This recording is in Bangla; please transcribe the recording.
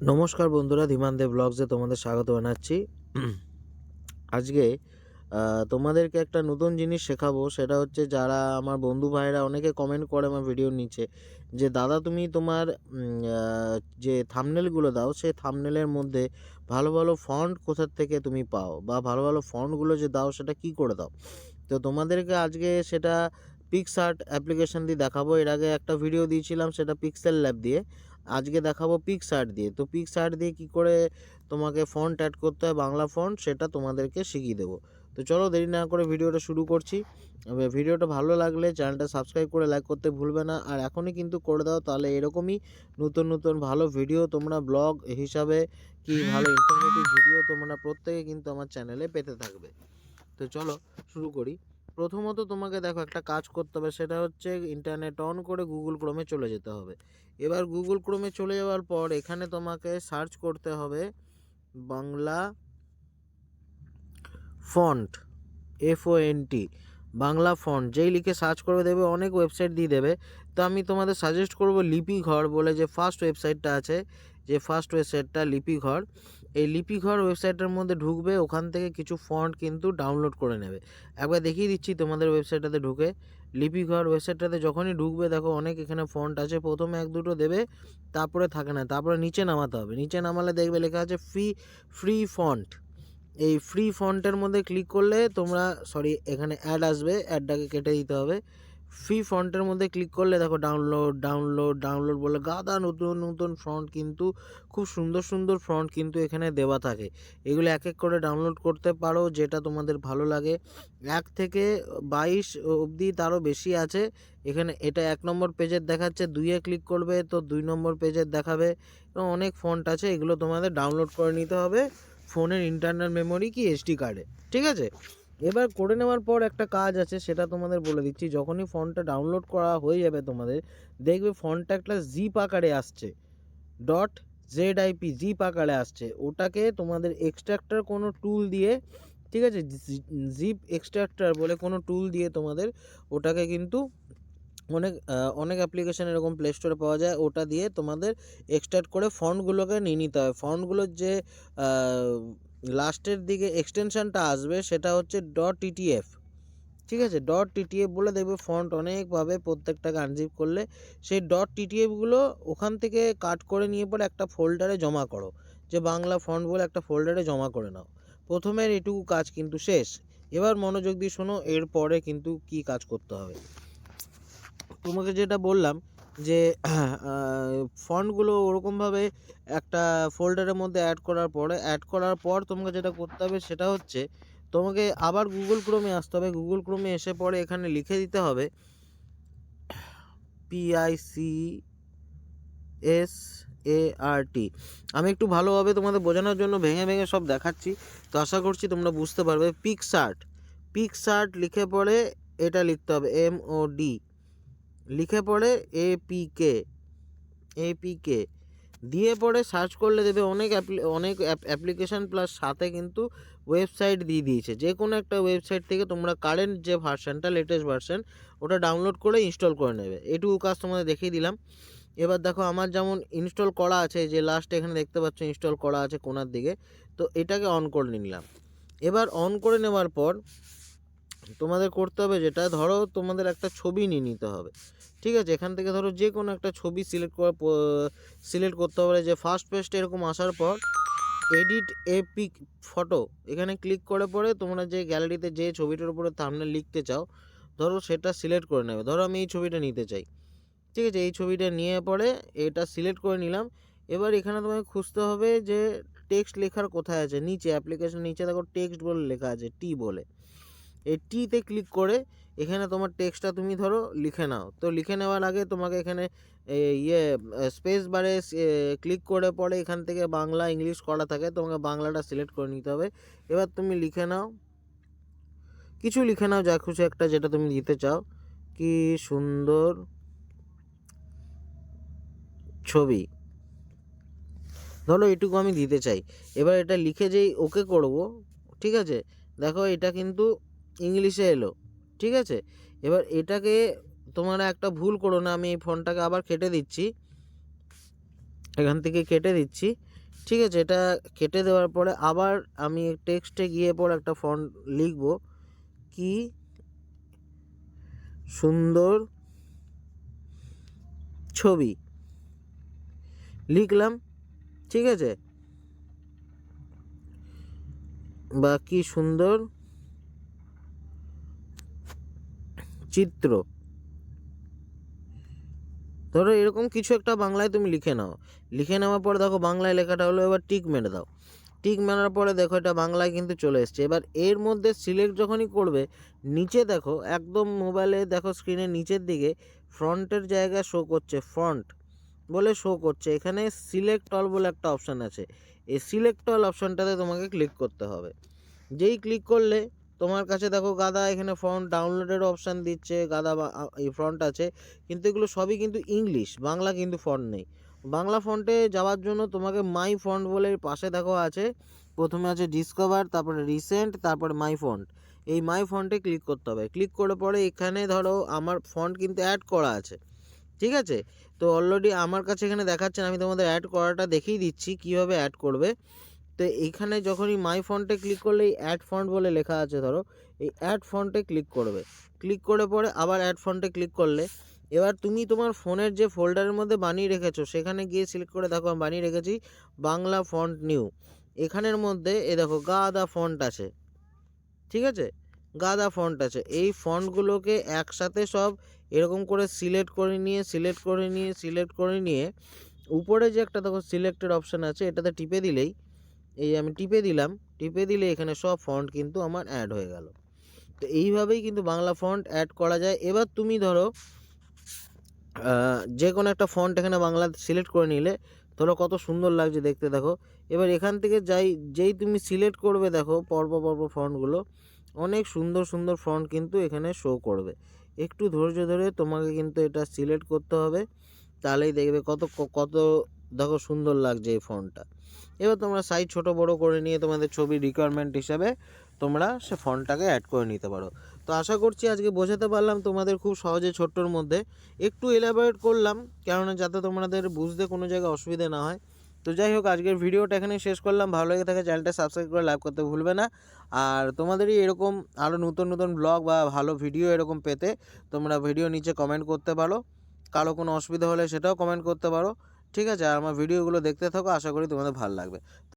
নমস্কার বন্ধুরা, ধীমান দেব ব্লগসে তোমাদের স্বাগত জানাচ্ছি। আজকে তোমাদেরকে একটা নতুন জিনিস শেখাবো, সেটা হচ্ছে যারা আমার বন্ধু ভাইরা অনেকে কমেন্ট করে আমার ভিডিওর নিচে যে, দাদা, তুমি তোমার যে থামনেলগুলো দাও, সেই থামনেলের মধ্যে ভালো ভালো ফন্ট কোথার থেকে তুমি পাও? বা ভালো ভালো ফন্টগুলো যে দাও, সেটা কি করে দাও? তো তোমাদেরকে আজকে সেটা পিক্সআর্ট অ্যাপ্লিকেশন দিয়ে দেখাবো। এর আগে একটা ভিডিও দিয়েছিলাম, সেটা পিক্সেল ল্যাব দিয়ে। আজকে দেখাবো পিক্সআর্ট দিয়ে। তো পিক্সআর্ট দিয়ে কি করে তোমাকে ফন্ট অ্যাড করতে হয়, বাংলা ফন্ট সেটা তোমাদেরকে শিখিয়ে দেবো। তো চলো দেরি না করে ভিডিওটা শুরু করছি। ভিডিওটা ভালো লাগলে চ্যানেলটা সাবস্ক্রাইব করে লাইক করতে ভুলবে না। আর এখনই কিন্তু করে দাও, তাহলে এরকমই নতুন নতুন ভালো ভিডিও তোমরা ব্লগ হিসাবে কি ভালো ইনফরমেটিভ ভিডিও তোমরা প্রত্যেকে কিন্তু আমার চ্যানেলে পেতে থাকবে। তো চলো শুরু করি। প্রথমত তোমাকে দেখো একটা কাজ করতে হবে, সেটা হচ্ছে ইন্টারনেট অন করে গুগল ক্রোমে চলে যেতে হবে। এবার গুগল ক্রোমে চলে যাওয়ার পর এখানে তোমাকে সার্চ করতে হবে Bangla font F O N T Bangla font যেই লিখে সার্চ করবে দেবে অনেক ওয়েবসাইট দিয়ে দেবে। তো আমি তোমাদের সাজেস্ট করব লিপি ঘর বলে যে ফার্স্ট ওয়েবসাইটটা আছে যে ফার্স্ট ওয়েবসাইটটা লিপি ঘর এই লিপিঘর ওয়েবসাইটের মধ্যে ঢুকবে, ওখান থেকে কিছু ফন্ট কিন্তু ডাউনলোড করে নেবে। একবার দেখিয়ে দিচ্ছি তোমাদের ওয়েবসাইটটাতে ঢুকে। লিপি ঘর ওয়েবসাইটটাতে যখনই ঢুকবে, দেখো অনেক এখানে ফন্ট আছে, প্রথমে এক দুটো দেবে, তারপরে থাকে না, তারপরে নিচে নামাতে হবে। নিচে নামালে দেখবে লেখা আছে ফ্রি ফ্রি ফন্ট এই ফ্রি ফন্টের মধ্যে ক্লিক করলে তোমরা সরি এখানে অ্যাড আসবে অ্যাডটাকে কেটে দিতে হবে। ফ্রি ফন্টের মধ্যে ক্লিক করলে দেখো ডাউনলোড ডাউনলোড ডাউনলোড বলে গাদা নতুন নতুন ফ্রন্ট কিন্তু খুব সুন্দর সুন্দর ফ্রন্ট কিন্তু এখানে দেওয়া থাকে। এগুলো এক এক করে ডাউনলোড করতে পারো, যেটা তোমাদের ভালো লাগে। এক থেকে বাইশ অবধি তারও বেশি আছে। এখানে এটা এক নম্বর পেজের দেখাচ্ছে দুইয়ে ক্লিক করবে তো দুই নম্বর পেজের দেখাবে। এবং অনেক ফন্ট আছে, এগুলো তোমাদের ডাউনলোড করে নিতে হবে। ফোনের ইন্টারনাল মেমোরি কি এসডি কার্ডে ঠিক আছে? এবার করে নেওয়ার পর একটা কাজ আছে, সেটা তোমাদের বলে দিচ্ছি। যখনই ফোনটা ডাউনলোড করা হয়ে যাবে তোমাদের, দেখবে ফোনটা একটা জিপ আকারে আসছে। ডট জেড আইপি জিপ আকারে আসছে। ওটাকে তোমাদের এক্সট্রাক্টর কোনো টুল দিয়ে, ঠিক আছে? জিপ এক্সট্রাক্টার বলে কোনো টুল দিয়ে তোমাদের ওটাকে কিন্তু অনেক অনেক অ্যাপ্লিকেশন এরকম প্লে স্টোরে পাওয়া যায়। ওটা দিয়ে তোমাদের এক্সট্রাক্ট করে ফন্টগুলোকে নিয়ে নিতে হয়। ফন্টগুলোর যে লাস্টের দিকে এক্সটেনশনটা আসবে, সেটা হচ্ছে ডট টিটিএফ ঠিক আছে? ডট টিটিএফ বলে দেখবে ফন্ট অনেকভাবে প্রত্যেকটাকে আনজিপ করলে, সেই ডট টিটিএফগুলো ওখান থেকে কাট করে নিয়ে পরে একটা ফোল্ডারে জমা করো। যে বাংলা ফন্ট বলে একটা ফোল্ডারে জমা করে নাও। প্রথমের এটুকু কাজ কিন্তু শেষ। এবার মনোযোগ দিয়ে শোনো, এরপরে কিন্তু কি কাজ করতে হবে। তোমাকে যেটা বললাম যে ফন্টগুলো ওরকমভাবে একটা ফোল্ডারের মধ্যে অ্যাড করার পরে অ্যাড করার পর তোমাকে যেটা করতে হবে সেটা হচ্ছে, তোমাকে আবার গুগল ক্রোমে আসতে হবে। গুগল ক্রোমে এসে পরে এখানে লিখে দিতে হবে পিআইসি এস এ আর টি আমি একটু ভালোভাবে তোমাদের বোঝানোর জন্য ভেঙে ভেঙে সব দেখাচ্ছি, তো আশা করছি তোমরা বুঝতে পারবে। পিকসার্ট পিকসার্ট লিখে পরে এটা লিখতে হবে এম ও ডি লিখে পড়ে এপিকে এপিকে দিয়ে পরে সার্চ করলে দেবে অনেক অনেক অ্যাপ্লিকেশান প্লাস সাথে কিন্তু ওয়েবসাইট দিয়ে দিয়েছে। যে কোনো একটা ওয়েবসাইট থেকে তোমরা কারেন্ট যে ভার্সানটা লেটেস্ট ভার্সান ওটা ডাউনলোড করে ইনস্টল করে নেবে। এটুকু কাজ তোমাদের দেখিয়ে দিলাম। এবার দেখো আমার যেমন ইনস্টল করা আছে, যে লাস্ট এখানে দেখতে পাচ্ছ ইনস্টল করা আছে কোনার দিকে, তো এটাকে অন করে নিলাম। এবার অন করে নেওয়ার পর তোমাদের করতে হবে যেটা, ধরো তোমাদের একটা ছবি নিয়ে নিতে হবে। ঠিক আছে? এখান থেকে ধরো যে কোনো একটা ছবি সিলেক্ট করা সিলেক্ট করতে হবে। যে ফার্স্ট পেজটা এরকম আসার পর এডিট এ পিক ফটো এখানে ক্লিক করে পরে তোমরা যে গ্যালারিতে যে ছবিটার উপরে থামনে লিখতে চাও, ধরো সেটা সিলেক্ট করে নেবে। ধরো আমি এই ছবিটা নিতে চাই। ঠিক আছে? এই ছবিটা নিয়ে পরে এটা সিলেক্ট করে নিলাম। এবার এখানে তোমাকে খুঁজতে হবে যে টেক্সট লেখার কোথায় আছে? নিচে অ্যাপ্লিকেশন নিচে দেখো টেক্সট বলে লেখা আছে টি বলে। এই টিতে ক্লিক করে এখানে তোমার টেক্সটটা তুমি ধরো লিখে নাও। তো লিখে নেওয়ার আগে তোমাকে এখানে ইয়ে স্পেস বারে ক্লিক করে পরে এখান থেকে বাংলা ইংলিশ করা থাকে, তোমাকে বাংলাটা সিলেক্ট করে নিতে হবে। এবার তুমি লিখে নাও। কিছু লিখে নাও, যা খুশি একটা যেটা তুমি দিতে চাও। কি সুন্দর ছবি। ধরো এটুকু আমি দিতে চাই। এবার এটা লিখে যেই ওকে করব, ঠিক আছে? দেখো এটা কিন্তু ইংলিশে এলো, ঠিক আছে? এবার এটাকে তোমরা একটা ভুল করো না, আমি এই ফোনটাকে আবার কেটে দিচ্ছি। এখান থেকে কেটে দিচ্ছি, ঠিক আছে? এটা কেটে দেওয়ার পরে আবার আমি টেক্সটে গিয়ে পর একটা ফন্ট লিখব কি সুন্দর ছবি। লিখলাম, ঠিক আছে? বা কি সুন্দর চিত্র। ধরো এরকম কিছু একটা বাংলায় তুমি লিখে নাও। লিখে নেওয়ার পরে দেখো বাংলায় লেখাটা হলো, এবার টিক মেরে দাও। টিক মারার পরে দেখো এটা বাংলায় কিন্তু চলে এসছে। এবার এর মধ্যে সিলেক্ট যখনই করবে, নিচে দেখো একদম মোবাইলে দেখো স্ক্রিনের নিচের দিকে ফ্রন্টের জায়গায় শো করছে ফ্রন্ট বলে শো করছে। এখানে সিলেক্ট অল বলে একটা অপশান আছে। এই সিলেক্ট অল অপশানটাতে তোমাকে ক্লিক করতে হবে। যেই ক্লিক করলে তোমার কাছে দেখো গাদা এখানে ফন্ট ডাউনলোডের অপশান দিচ্ছে গাদা এই ফন্ট আছে। কিন্তু এগুলো সবই কিন্তু ইংলিশ বাংলা কিন্তু ফন্ট নেই। বাংলা ফন্টে যাওয়ার জন্য তোমাকে মাই ফন্ট বলে পাশে দেখো আছে প্রথমে আছে ডিসকভার তারপরে রিসেন্ট তারপরে মাই ফন্ট এই মাই ফন্টে ক্লিক করতে হবে। ক্লিক করে পরে এখানে ধরো আমার ফন্ট কিন্তু অ্যাড করা আছে। ঠিক আছে? তো অলরেডি আমার কাছে এখানে দেখাচ্ছে না, আমি তোমাদের অ্যাড করাটা দেখিয়ে দিচ্ছি কীভাবে অ্যাড করবে। তো এইখানে যখনই মাই ফন্টে ক্লিক করলে এই অ্যাড ফন্ট বলে লেখা আছে ধরো, এই অ্যাড ফন্টে ক্লিক করবে। ক্লিক করে পরে আবার অ্যাড ফন্টে ক্লিক করলে, এবার তুমি তোমার ফোনের যে ফোল্ডারের মধ্যে বানিয়ে রেখেছো, সেখানে গিয়ে সিলেক্ট করে দেখো, আমি বানিয়ে রেখেছি বাংলা ফন্ট নিউ এখানের মধ্যে এ দেখো, গাদা ফন্ট আছে। ঠিক আছে? গাদা ফন্ট আছে। এই ফন্টগুলোকে একসাথে সব এরকম করে সিলেক্ট করে নিয়ে সিলেক্ট করে নিয়ে সিলেক্ট করে নিয়ে, উপরে যে একটা দেখো সিলেক্টেড অপশান আছে, এটাতে টিপে দিলেই এই আমি টিপে দিলাম। টিপে দিলে এখানে সব ফন্ট কিন্তু আমার অ্যাড হয়ে গেল। তো এইভাবেই কিন্তু বাংলা ফন্ট অ্যাড করা যায়। এবার তুমি ধরো যে কোনো একটা ফন্ট এখানে বাংলা সিলেক্ট করে নিলে, ধরো কত সুন্দর লাগছে দেখতে দেখো। এবার এখান থেকে যাই, যেই তুমি সিলেক্ট করবে দেখো, পর্ব পর্ব ফন্টগুলো অনেক সুন্দর সুন্দর ফন্ট কিন্তু এখানে শো করবে। একটু ধৈর্য ধরে তোমাকে কিন্তু এটা সিলেক্ট করতে হবে। তাহলেই দেখবে কত কত দেখো সুন্দর লাগছে এই ফোনটা। এবার তোমরা সাইজ ছোট বড় করে নিয়ে তোমাদের ছবি রিকোয়ারমেন্ট হিসাবে তোমরা সে ফোনটাকে অ্যাড করে নিতে পারো। তো আশা করছি আজকে বোঝাতে পারলাম তোমাদের খুব সহজে ছোট্টর মধ্যে। একটু এলাবোরেট করলাম, কেননা যাতে তোমাদের বুঝতে কোনো জায়গায় অসুবিধা না হয়। তো যাই হোক, আজকের ভিডিওটা এখানে শেষ করলাম। ভালো লেগে থাকে চ্যানেলটা সাবস্ক্রাইব করে লাইক করতে ভুলবে না। আর তোমাদেরই এরকম আরও নতুন নতুন ব্লগ বা ভালো ভিডিও এরকম পেতে তোমরা ভিডিও নিচে কমেন্ট করতে পারো। কারও কোনো অসুবিধা হলে সেটাও কমেন্ট করতে পারো। ঠিক আছে? আর আমার ভিডিওগুলো দেখতে থাকো আশা করি তোমাদের ভালো লাগবে।